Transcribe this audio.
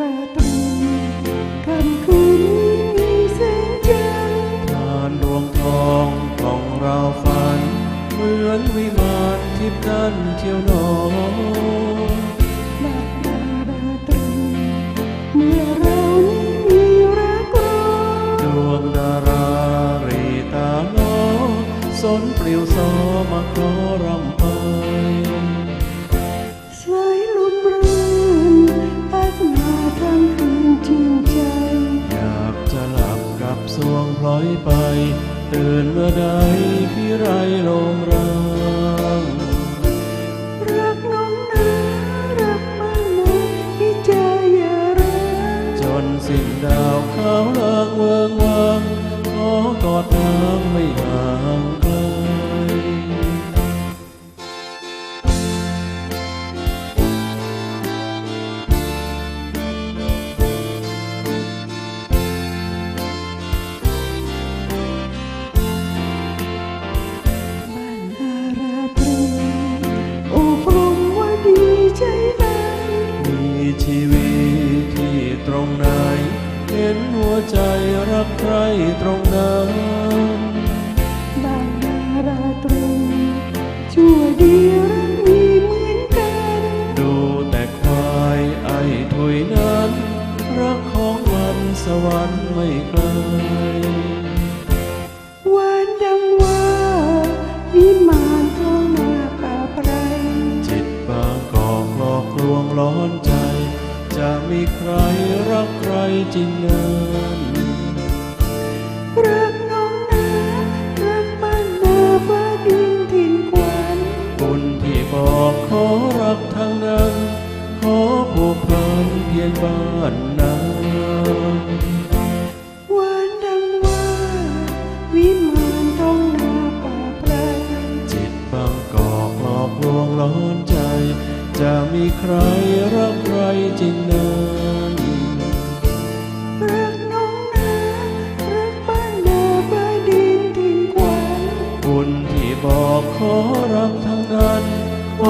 ราตรีคำคืนนี้มีแสงจันทานดวงทองของเราฝัน เหมือนวิมานทิพย์นั้นเที่ยวหนอมาราตรีเมื่อเรานี้มีรักรอดวงดาราเรตาโลสนปลิวซอมาครอ ล่อยไป ตื่นเมื่อใดพี่ไรลมรังรักน้องนะรักมันนะที่ใจอย่าร้างจนสิ้นดาวขาวลางเวิงวางขอกอดน้ำไม่ห่าง ห็นหัวใจรักใครตรงนั้นบ้านนาราตรีชั่วดีรักมีเหมือนกัน ดูแต่ควายไอ้ถุยนั้น รักของมันสวรรค์ไม่ไกลหวานดังว่าวิมานท้องนาป่าไพรจิตบางกอกหลอกลวงร้อนใจ จะมีใครรัก จริงนั้นรักน้องนารักบ้านนาฟ้าดินถิ่นควันบุญที่บอกขอรักทางนั้น ขอผูกพันเพียงบ้านนาหวานดังว่าวิมานท้องนาป่าไพรจิตบางกอกหลอกลวงร้อนใจ จะมีใครรักใครจริงนั้น ขอรักทั้งนั้นโอ